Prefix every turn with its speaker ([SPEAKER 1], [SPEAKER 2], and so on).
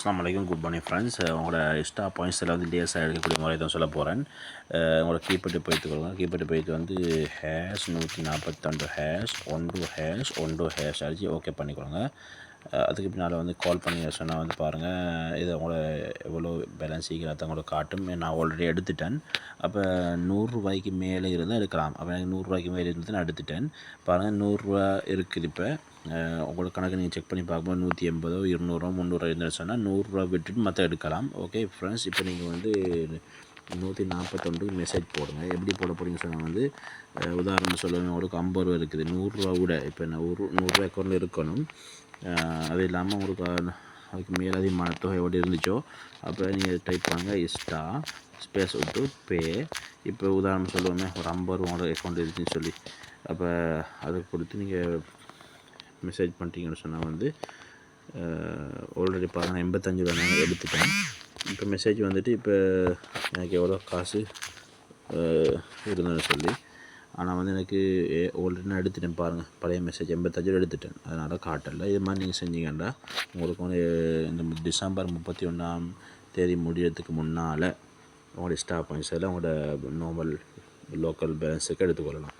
[SPEAKER 1] அஸ்லாம் வலைக்கும் good morning friends உங்களோட எக்ஸ்ட்ரா பாயிண்ட்ஸில் வந்து லேஸாக எடுக்கக்கூடிய முறை தான் சொல்ல போகிறேன் உங்களோட கீப்பட்டு போயிட்டு கொடுங்க. கீப்பட்டு போயிட்டு வந்து ஹேஷ் நூற்றி நாற்பத்தொண்டு ஹேஷ் ஒன்று ஹேஷ் ஒன்று ஹேஷ் அடிச்சு ஓகே பண்ணிக்கொடுங்க அதுக்கு பின்னால் வந்து கால் பண்ணி சொன்னால் வந்து பாருங்கள் இது உங்களோட எவ்வளோ பேலன்ஸ் சீக்கிரத்தை உங்களோட காட்டும் நான் ஆல்ரெடி எடுத்துட்டேன். அப்போ நூறுரூவாய்க்கு மேலே இருந்தால் எடுக்கலாம். அப்போ எனக்கு நூறுரூவாய்க்கு மேலே இருந்து நான் எடுத்துட்டேன். பாருங்கள் நூறுரூவா இருக்குது இப்போ. அஹ் உங்களுக்கு கணக்கு நீங்கள் செக் பண்ணி பார்க்கும்போது நூற்றி எண்பதோ இருநூறுவா முந்நூறுவா இருந்தால் சொன்னால் நூறுரூவா விட்டுட்டு மற்ற எடுக்கலாம். ஓகே ஃப்ரெண்ட்ஸ் இப்போ நீங்கள் வந்து நூற்றி நாற்பத்தொன்றுக்கு மெசேஜ் போடுங்க. எப்படி போட போகிறீங்கன்னு சொன்னால் வந்து உதாரணம் சொல்லணும் ஒரு ஐம்பது ரூபா இருக்குது. நூறுரூவா கூட இப்போ நூறு நூறுரூவா அக்கௌண்ட்டில் இருக்கணும். அது இல்லாமல் உங்களுக்கு அதுக்கு மேலதிகமான தொகை எப்படி இருந்துச்சோ அப்போ நீங்கள் டைப் பண்ணுங்கள் இஸ்டா ஸ்பேஸ் விட்டு பே இப்போ உதாரணம் சொல்லுவோமே ஒரு ஐம்பது ரூபாவோட அக்கௌண்ட் இருக்குதுன்னு சொல்லி. அப்போ அதை கொடுத்து நீங்கள் மெசேஜ் பண்ணிட்டீங்கன்னு சொன்னால் வந்து ஆல்ரெடி பார்த்தா எண்பத்தஞ்சு ரூபா நாங்கள் எடுத்துட்டேன். இப்போ மெசேஜ் வந்துட்டு இப்போ எனக்கு எவ்வளோ காசு அஹ், இருந்ததுன்னு சொல்லி. ஆனால் வந்து எனக்கு ஆல்ரெடி நான் எடுத்துட்டேன் பாருங்கள் பழைய மெசேஜ் எண்பத்தஞ்சு எடுத்துட்டேன். அதனால் காட்டல. இது மாதிரி நீங்கள் செஞ்சீங்கன்னா உங்களுக்கு வந்து இந்த டிசம்பர் முப்பத்தி ஒன்றாம் தேதி முடியறதுக்கு முன்னால் உங்களுடைய ஸ்டாப் பாயிண்ட்ஸ் எல்லாம் உங்களோட நார்மல் லோக்கல் பேலன்ஸுக்கு எடுத்துக்கொள்ளலாம்.